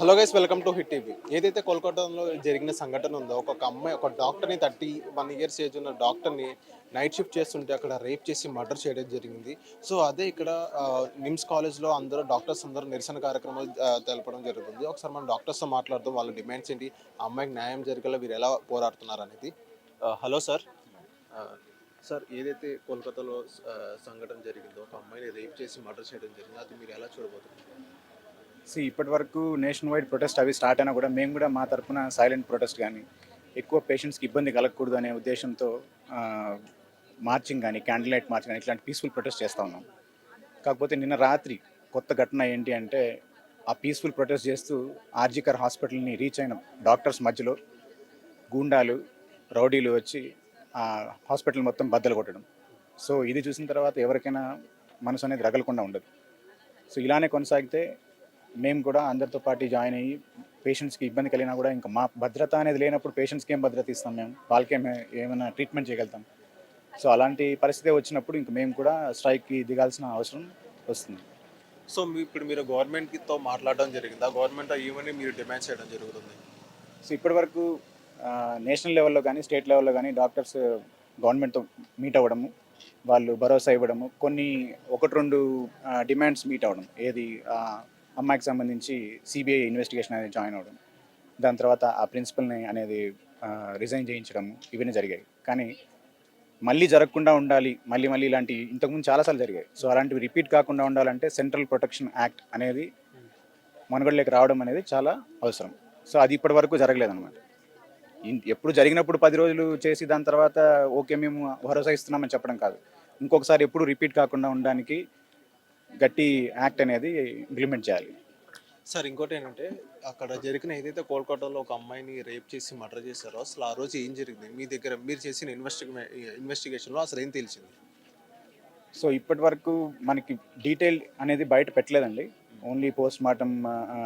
Hello guys welcome to hit TV. ఏదైతే కోల్కతాలో జరిగిన సంఘటన ఉందో ఒక అమ్మాయి ఒక డాక్టర్ని థర్టీ వన్ ఇయర్స్ ఏజ్ ఉన్న డాక్టర్ని నైట్ షిఫ్ట్ చేస్తుంటే అక్కడ రేప్ చేసి మర్డర్ చేయడం జరిగింది. సో అదే ఇక్కడ నిమ్స్ కాలేజ్లో అందరూ డాక్టర్స్ అందరూ నిరసన కార్యక్రమాలు తెలపడం జరుగుతుంది. ఒకసారి మనం డాక్టర్స్తో మాట్లాడదాం వాళ్ళ డిమాండ్స్ ఏంటి ఆ అమ్మాయికి న్యాయం జరిగేలా వీరు ఎలా పోరాడుతున్నారు అనేది. Hello sir. సార్ ఏదైతే కోల్కతాలో సంఘటన జరిగిందో ఒక అమ్మాయిని రేప్ చేసి మర్డర్ చేయడం జరిగింది అది మీరు ఎలా చూడబోతున్నారు? సో ఇప్పటి వరకు నేషన్ వైడ్ ప్రొటెస్ట్ అవి స్టార్ట్ అయినా కూడా మేము కూడా మా తరపున సైలెంట్ ప్రొటెస్ట్ కానీ ఎక్కువ పేషెంట్స్కి ఇబ్బంది కలగకూడదు అనే ఉద్దేశంతో మార్చింగ్ కానీ క్యాండిల్ లైట్ కానీ ఇట్లాంటి పీస్ఫుల్ ప్రొటెస్ట్ చేస్తూ ఉన్నాం. కాకపోతే నిన్న రాత్రి కొత్త ఘటన ఏంటి అంటే ఆ పీస్ఫుల్ ప్రొటెస్ట్ చేస్తూ ఆర్జికర్ హాస్పిటల్ని రీచ్ అయిన డాక్టర్స్ మధ్యలో గూండాలు రౌడీలు వచ్చి ఆ హాస్పిటల్ మొత్తం బద్దలు కొట్టడం. సో ఇది చూసిన తర్వాత ఎవరికైనా మనసు అనేది రగలకుండా ఉండదు. సో ఇలానే కొనసాగితే మేము కూడా అందరితో పాటు జాయిన్ అయ్యి పేషెంట్స్కి ఇబ్బంది కలిగినా కూడా ఇంకా మా భద్రత అనేది లేనప్పుడు పేషెంట్స్కి ఏం భద్రత ఇస్తాం మేము? వాళ్ళకి ఏమే- ఏమైనా ట్రీట్మెంట్ చేయగలుగుతాం. సో అలాంటి పరిస్థితి వచ్చినప్పుడు ఇంక మేము కూడా స్ట్రైక్కి దిగాల్సిన అవసరం వస్తుంది. సో మీ ఇప్పుడు మీరు గవర్నమెంట్తో మాట్లాడడం జరిగింది? ఆ గవర్నమెంట్ ఏమని మీరు డిమాండ్ చేయడం జరుగుతుంది? సో ఇప్పటివరకు నేషనల్ లెవెల్లో కానీ స్టేట్ లెవెల్లో కానీ డాక్టర్స్ గవర్నమెంట్తో మీట్ అవ్వడము వాళ్ళు భరోసా ఇవ్వడము కొన్ని ఒకటి రెండు డిమాండ్స్ మీట్ అవ్వడం. ఏది అమ్మాయికి సంబంధించి సిబిఐ ఇన్వెస్టిగేషన్ అనేది జాయిన్ అవ్వడం దాని తర్వాత ఆ ప్రిన్సిపల్ని అనేది రిజైన్ చేయించడం ఇవన్నీ జరిగాయి. కానీ మళ్ళీ జరగకుండా ఉండాలి మళ్ళీ మళ్ళీ ఇలాంటి ఇంతకుముందు చాలాసార్లు జరిగాయి. సో అలాంటివి రిపీట్ కాకుండా ఉండాలంటే సెంట్రల్ ప్రొటెక్షన్ యాక్ట్ అనేది మనుగడలోకి రావడం అనేది చాలా అవసరం. సో అది ఇప్పటి వరకు జరగలేదన్నమాట. ఎప్పుడు జరిగినప్పుడు పది రోజులు చేసి దాని తర్వాత ఓకే మేము భరోసా ఇస్తున్నామని చెప్పడం కాదు. ఇంకొకసారి ఎప్పుడు రిపీట్ కాకుండా ఉండడానికి గట్టి యాక్ట్ అనేది ఇంప్లిమెంట్ చేయాలి. సార్ ఇంకోటి ఏంటంటే అక్కడ జరిగిన ఏదైతే కోల్కతాలో ఒక అమ్మాయిని రేప్ చేసి మర్డర్ చేశారో అసలు ఆ రోజు ఏం జరిగింది? మీ దగ్గర మీరు చేసిన ఇన్వెస్టిగే ఇన్వెస్టిగేషన్లో అసలు ఏం తెలిసింది సో ఇప్పటి వరకు మనకి డీటెయిల్ అనేది బయట పెట్టలేదండి. ఓన్లీ పోస్ట్ మార్టం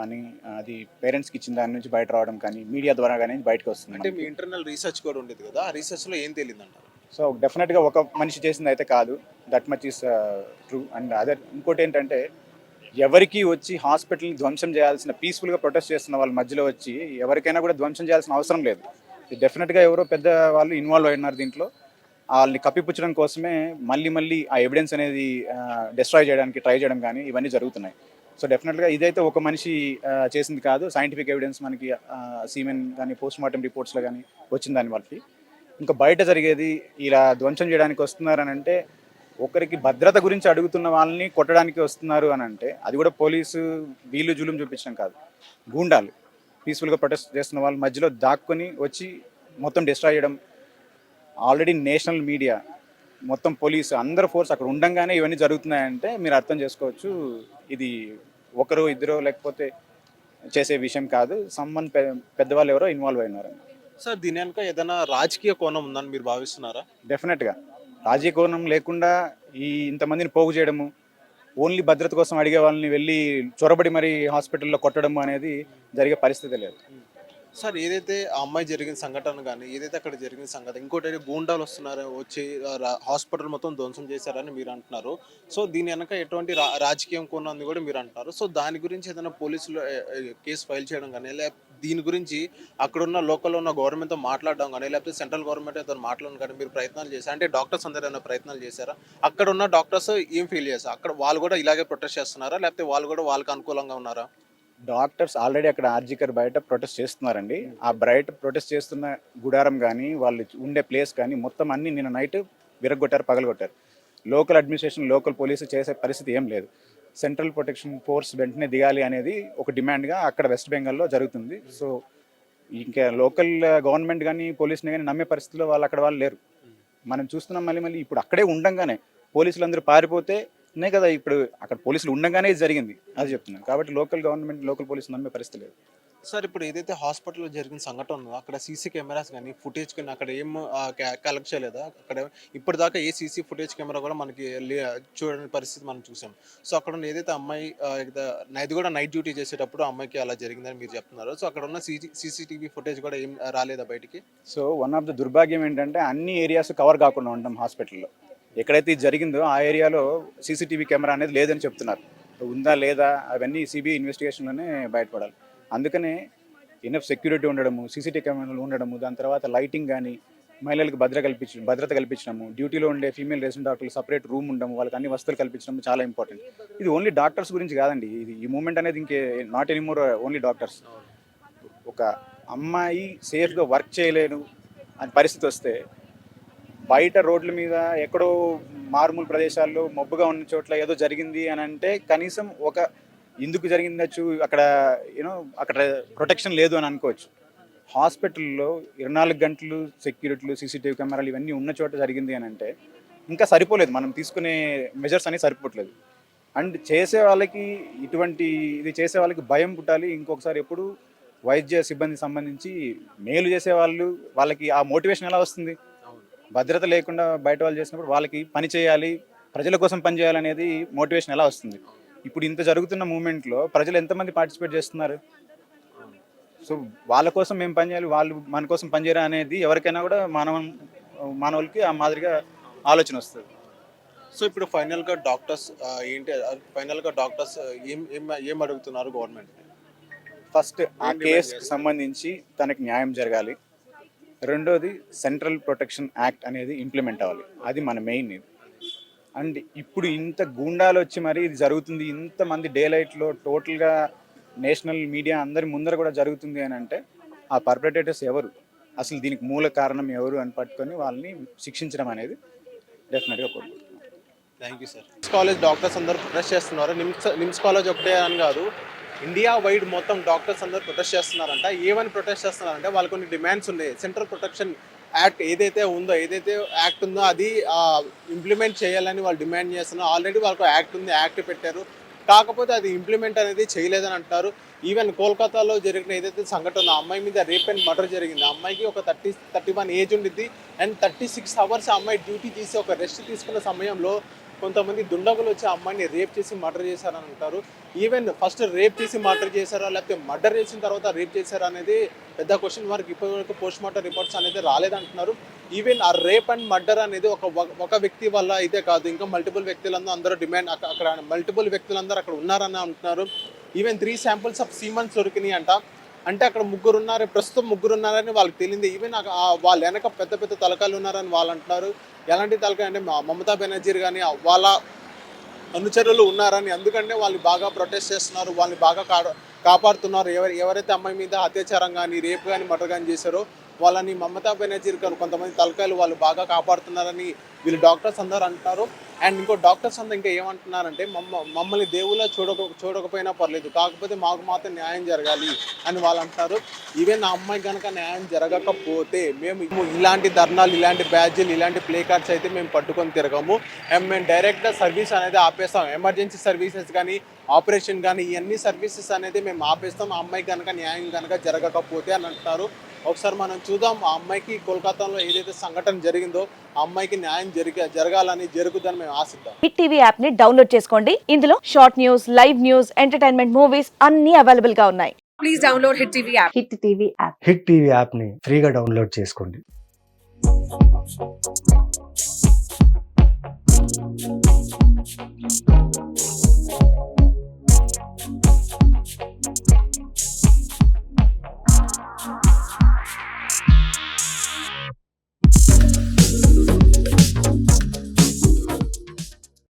అని అది పేరెంట్స్కి ఇచ్చిన దాని నుంచి బయట రావడం కానీ మీడియా ద్వారా కానీ బయటకు వస్తుంది అంటే. మీ ఇంటర్నల్ రీసెర్చ్ కూడా ఉండేది కదా? ఆ రీసెర్చ్లో ఏం తెలియదు అంటారు సో డెఫినెట్గా ఒక మనిషి చేసింది అయితే కాదు that much is true and other ఇంకోటి ఏంటంటే ఎవరికి వచ్చి హాస్పిటల్ని ధ్వంసం చేయాల్సిన పీస్ఫుల్గా ప్రొటెస్ట్ చేస్తున్న వాళ్ళ మధ్యలో వచ్చి ఎవరికైనా కూడా ధ్వంసం చేయాల్సిన అవసరం లేదు. డెఫినెట్గా ఎవరో పెద్ద వాళ్ళు ఇన్వాల్వ్ అయినారు దీంట్లో. వాళ్ళని కప్పిపుచ్చడం కోసమే మళ్ళీ మళ్ళీ ఆ ఎవిడెన్స్ అనేది uh, డిస్ట్రాయ్ చేయడానికి ట్రై చేయడం కానీ ఇవన్నీ జరుగుతున్నాయి. సో డెఫినెట్గా ఇదైతే ఒక మనిషి uh, చేసింది కాదు. సైంటిఫిక్ ఎవిడెన్స్ మనకి uh, సీమెన్ కానీ పోస్ట్ మార్టం రిపోర్ట్స్లో కానీ వచ్చిందని వాళ్ళకి ఇంకా బయట జరిగేది ఇలా ధ్వంసం చేయడానికి వస్తున్నారు అని అంటే ఒకరికి భద్రత గురించి అడుగుతున్న వాళ్ళని కొట్టడానికి వస్తున్నారు అని అంటే అది కూడా పోలీసు వీళ్ళు జులుం చూపించడం కాదు. గూండాలు. పీస్ఫుల్గా ప్రొటెస్ట్ చేస్తున్న వాళ్ళు మధ్యలో దాక్కుని వచ్చి మొత్తం డిస్ట్రాయ్ చేయడం. ఆల్రెడీ నేషనల్ మీడియా మొత్తం పోలీసు అందరు ఫోర్స్ అక్కడ ఉండంగానే ఇవన్నీ జరుగుతున్నాయంటే మీరు అర్థం చేసుకోవచ్చు. ఇది ఒకరు ఇద్దరు లేకపోతే చేసే విషయం కాదు. సమ్మన్ పెద్దవాళ్ళు ఎవరో ఇన్వాల్వ్ అయినారు సార్ దీని వెనుక ఏదైనా రాజకీయ కోణం ఉందని మీరు భావిస్తున్నారా? డెఫినెట్గా రాజకీయ కోణం లేకుండా ఈ ఇంతమందిని పోగు చేయడము ఓన్లీ భద్రత కోసం అడిగే వాళ్ళని వెళ్ళి చొరబడి మరి హాస్పిటల్లో కొట్టడం అనేది జరిగే పరిస్థితి లేదు. సార్ ఏదైతే ఆ అమ్మాయి జరిగిన సంఘటన కానీ ఏదైతే అక్కడ జరిగిన సంఘటన ఇంకోటి గూండాలు వస్తున్నారు వచ్చి హాస్పిటల్ మొత్తం ధ్వంసం చేశారని మీరు అంటున్నారు. సో దీని వెనక ఎటువంటి రా- రాజకీయం కొన్న కూడా మీరు అంటున్నారు. సో దాని గురించి ఏదైనా పోలీసులు కేసు ఫైల్ చేయడం కానీ లేకపోతే దీని గురించి అక్కడ ఉన్న లోకల్లో ఉన్న గవర్నమెంట్తో మాట్లాడడం కానీ లేకపోతే సెంట్రల్ గవర్నమెంట్ ఏదైనా మాట్లాడడం కానీ మీరు ప్రయత్నాలు చేశారు? అంటే డాక్టర్స్ అందరూ ఏమైనా ప్రయత్నాలు చేశారా? అక్కడ ఉన్న డాక్టర్స్ ఏం ఫీల్ చేశారు? అక్కడ వాళ్ళు కూడా ఇలాగే ప్రొటెస్ట్ చేస్తున్నారా? లేకపోతే వాళ్ళు కూడా వాళ్ళకి అనుకూలంగా ఉన్నారా? డాక్టర్స్ ఆల్రెడీ అక్కడ ఆర్జికర్ బయట ప్రొటెస్ట్ చేస్తున్నారండి. ఆ బయట ప్రొటెస్ట్ చేస్తున్న గుడారం కానీ వాళ్ళు ఉండే ప్లేస్ కానీ మొత్తం అన్ని నిన్న నైట్ విరగొట్టారు పగలగొట్టారు. లోకల్ అడ్మినిస్ట్రేషన్ లోకల్ పోలీసు చేసే పరిస్థితి ఏం లేదు. సెంట్రల్ ప్రొటెక్షన్ ఫోర్స్ వెంటనే దిగాలి అనేది ఒక డిమాండ్గా అక్కడ వెస్ట్ బెంగాల్లో జరుగుతుంది. సో ఇంకా లోకల్ గవర్నమెంట్ కానీ పోలీస్ని కానీ నమ్మే పరిస్థితిలో వాళ్ళు అక్కడ వాళ్ళు లేరు. మనం చూస్తున్నాం మళ్ళీ మళ్ళీ ఇప్పుడు అక్కడే ఉండంగానే పోలీసులు అందరూ పారిపోతే నే కదా ఇప్పుడు అక్కడ పోలీసులు ఉండంగానే ఇది జరిగింది. అది చెప్తున్నాను. కాబట్టి లోకల్ గవర్నమెంట్ లోకల్ పోలీసులు నమ్మే పరిస్థితి లేదు. సార్ ఇప్పుడు ఏదైతే హాస్పిటల్లో జరిగిన సంఘటన ఉందో అక్కడ సీసీ కెమెరాస్ కానీ ఫుటేజ్ కానీ అక్కడ ఏం కలెక్ట్ చేయలేదా? అక్కడ ఇప్పటిదాకా ఏ సీసీ ఫుటేజ్ కెమెరా కూడా మనకి చూడని పరిస్థితి మనం చూసాం. సో అక్కడ ఉన్న ఏదైతే అమ్మాయి నైట్ కూడా నైట్ డ్యూటీ చేసేటప్పుడు అమ్మాయికి అలా జరిగిందని మీరు చెప్తున్నారు. సో అక్కడ ఉన్న సీసీ సీసీటీవీ ఫుటేజ్ కూడా ఏం రాలేదా బయటికి? సో వన్ ఆఫ్ ద దుర్భాగ్యం ఏంటంటే అన్ని ఏరియాస్ కవర్ కాకుండా ఉంటాం హాస్పిటల్లో. ఎక్కడైతే ఇది జరిగిందో ఆ ఏరియాలో సీసీటీవీ కెమెరా అనేది లేదని చెప్తున్నారు. ఉందా లేదా? అవన్నీ సిబిఐ ఇన్వెస్టిగేషన్లోనే బయటపడాలి. అందుకనే ఎనఫ్ సెక్యూరిటీ ఉండడము సీసీటీవీ కెమెరాలు ఉండడము దాని తర్వాత లైటింగ్ కానీ మహిళలకు భద్రత కల్పించడం భద్రత కల్పించడము డ్యూటీలో ఉండే ఫీమేల్ రెసిడెంట్ డాక్టర్లు సపరేట్ రూమ్ ఉండడం వాళ్ళకి అన్ని వస్తువులు కల్పించడం చాలా ఇంపార్టెంట్. ఇది ఓన్లీ డాక్టర్స్ గురించి కాదండి. ఇది ఈ మూమెంట్ అనేది ఇంకే నాట్ ఎనీమోర్ ఓన్లీ డాక్టర్స్. ఒక అమ్మాయి సేఫ్గా వర్క్ చేయలేను అని పరిస్థితి వస్తే బయట రోడ్ల మీద ఎక్కడో మారుమూల ప్రదేశాల్లో మబ్బుగా ఉన్న చోట్ల ఏదో జరిగింది అని అంటే కనీసం ఒక ఎందుకు జరిగిందచ్చు అక్కడ యూనో అక్కడ ప్రొటెక్షన్ లేదు అని అనుకోవచ్చు. హాస్పిటల్లో ఇరవై నాలుగు గంటలు సెక్యూరిటీలు సీసీటీవీ కెమెరాలు ఇవన్నీ ఉన్న చోట జరిగింది అని అంటే ఇంకా సరిపోలేదు. మనం తీసుకునే మెజర్స్ అనేవి సరిపోవట్లేదు. అండ్ చేసే వాళ్ళకి ఇటువంటి ఇది చేసే వాళ్ళకి భయం పుట్టాలి. ఇంకొకసారి ఎప్పుడు వైద్య సిబ్బందికి సంబంధించి మేలు చేసే వాళ్ళు వాళ్ళకి ఆ మోటివేషన్ ఎలా వస్తుంది? భద్రత లేకుండా బయట వాళ్ళు చేసినప్పుడు వాళ్ళకి పని చేయాలి ప్రజల కోసం పని చేయాలనేది మోటివేషన్ ఎలా వస్తుంది? ఇప్పుడు ఇంత జరుగుతున్న మూమెంట్లో ప్రజలు ఎంతమంది పార్టిసిపేట్ చేస్తున్నారు? సో వాళ్ళ కోసం మేము పని చేయాలి వాళ్ళు మన కోసం పని చేయరా అనేది ఎవరికైనా కూడా మానవ మానవులకి ఆ మాదిరిగా ఆలోచన వస్తుంది. సో ఇప్పుడు ఫైనల్గా డాక్టర్స్ ఏంటి ఫైనల్గా డాక్టర్స్ ఏం ఏం ఏం అడుగుతున్నారు గవర్నమెంట్ ఫస్ట్ ఆ కేసుకి? సంబంధించి తనకి న్యాయం జరగాలి. రెండోది సెంట్రల్ ప్రొటెక్షన్ యాక్ట్ అనేది ఇంప్లిమెంట్ అవ్వాలి. అది మన మెయిన్ ఇది. అండ్ ఇప్పుడు ఇంత గూండాలు వచ్చి మరి ఇది జరుగుతుంది ఇంతమంది డే లైట్లో టోటల్గా నేషనల్ మీడియా అందరి ముందర కూడా జరుగుతుంది అని అంటే ఆ పర్పరేటర్స్ ఎవరు? అసలు దీనికి మూల కారణం ఎవరు అని పట్టుకొని వాళ్ళని శిక్షించడం అనేది డెఫినెట్గా కోరుకుంటున్నాను thank you sir NIMS college doctors అందరూ ప్రొటెస్ట్ చేస్తున్నారు. నిమ్స్ నిమ్స్ కాలేజ్ ఒకటే అని కాదు ఇండియా వైడ్ మొత్తం డాక్టర్స్ అందరూ ప్రొటెస్ట్ చేస్తున్నారంట. ఏమని ప్రొటెస్ట్ చేస్తున్నారంటే వాళ్ళు కొన్ని డిమాండ్స్ ఉన్నాయి. సెంట్రల్ ప్రొటెక్షన్ యాక్ట్ ఏదైతే ఉందో ఏదైతే యాక్ట్ ఉందో అది ఇంప్లిమెంట్ చేయాలని వాళ్ళు డిమాండ్ చేస్తున్నారు. ఆల్రెడీ వాళ్ళకు యాక్ట్ ఉంది యాక్ట్ పెట్టారు. కాకపోతే అది ఇంప్లిమెంట్ అనేది చేయలేదని అంటారు ఈవెన్ కోల్కతాలో జరిగిన ఏదైతే సంఘటన ఉందో, అమ్మాయి మీద రేప్ అండ్ మర్డర్ జరిగింది. అమ్మాయికి ఒక థర్టీ థర్టీ వన్ ఏజ్ ఉండిద్ది. అండ్ థర్టీ సిక్స్ అవర్స్ ఆ అమ్మాయి డ్యూటీ తీసి ఒక రెస్ట్ తీసుకున్న సమయంలో కొంతమంది దుండగులు వచ్చి అమ్మాయిని రేప్ చేసి మర్డర్ చేశారని అంటారు. ఈవెన్ ఫస్ట్ రేప్ చేసి మర్డర్ చేశారా లేకపోతే మర్డర్ చేసిన తర్వాత రేప్ చేశారా అనేది పెద్ద క్వశ్చన్ మార్క్ ఇప్పటివరకు పోస్ట్ మార్టం రిపోర్ట్స్ అనేది రాలేదంటున్నారు. ఈవెన్ ఆ రేప్ అండ్ మర్డర్ అనేది ఒక ఒక వ్యక్తి వల్ల అయితే కాదు. ఇంకా మల్టిపుల్ వ్యక్తులందరూ అందరూ డిమాండ్ అక్కడ అక్కడ మల్టిపుల్ వ్యక్తులందరూ అక్కడ ఉన్నారని అంటున్నారు. Even three samples of semens దొరికినాయి అంట అంటే అక్కడ ముగ్గురు ఉన్నారు ప్రస్తుతం ముగ్గురు ఉన్నారని వాళ్ళకి తెలియదు. ఈవెన్ వాళ్ళ వెనక పెద్ద పెద్ద తలకాయలు ఉన్నారని వాళ్ళు అంటున్నారు. ఎలాంటి తలకాయ అంటే మా- మమతా బెనర్జీ కానీ వాళ్ళ అనుచరులు ఉన్నారని ఎందుకంటే వాళ్ళు బాగా ప్రొటెస్ట్ చేస్తున్నారు వాళ్ళని బాగా కా కాపాడుతున్నారు. ఎవరు ఎవరైతే అమ్మాయి మీద అత్యాచారం కానీ రేపు కానీ మర్డర్ కానీ చేశారో వాళ్ళని మమతా బెనర్జీ కొంతమంది తలకాయలు వాళ్ళు బాగా కాపాడుతున్నారని వీళ్ళు డాక్టర్స్ అందరూ అంటున్నారు. అండ్ ఇంకో డాక్టర్స్ అందరూ ఇంకా ఏమంటున్నారంటే మమ్మ మమ్మల్ని దేవుళ్ళ చూడక చూడకపోయినా పర్లేదు. కాకపోతే మాకు మాత్రం న్యాయం జరగాలి అని వాళ్ళు అంటారు ఈవెన్ నా అమ్మాయి కనుక న్యాయం జరగకపోతే మేము ఇలాంటి ధర్నాలు ఇలాంటి బ్యాడ్జీలు ఇలాంటి ప్లే కార్డ్స్ అయితే మేము పట్టుకొని తిరగము. అండ్ మేము డైరెక్ట్గా సర్వీస్ అనేది ఆపేస్తాం. ఎమర్జెన్సీ సర్వీసెస్ కానీ ఆపరేషన్ కానీ ఇవన్నీ సర్వీసెస్ అనేది మేము ఆపేస్తాం. ఆ అమ్మాయి కనుక న్యాయం కనుక జరగకపోతే అని అంటున్నారు. ఒకసారి మనం చూద్దాం ఆ అమ్మాయికి కోల్కతాలో ఏదైతే సంఘటన జరిగిందో ఆ అమ్మాయికి న్యాయం జరిగ జరగాలని జరుగుతుందని మేము ఆశిద్దాం. హిట్ టీవీ యాప్ని డౌన్లోడ్ చేసుకోండి. ఇందులో short news live news entertainment movies అన్ని అవైలబుల్గా ఉన్నాయి. Please download Hit TV app. Hit TV app hit TV యాప్ని ఫ్రీగా డౌన్లోడ్ చేసుకోండి.